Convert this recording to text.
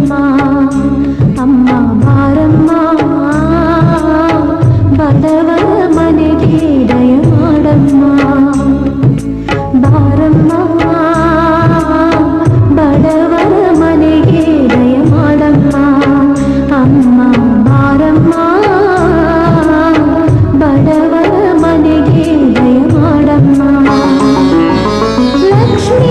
భారమ్మా అమ్మ భారమ్మా బలవర మనకి దయమాడమ్మా భారమ్మా బడవర మనకి దయమాడమ్మా అమ్మ భారమ్మా బడవర మనకి దయమాడమ్మా లక్ష్మి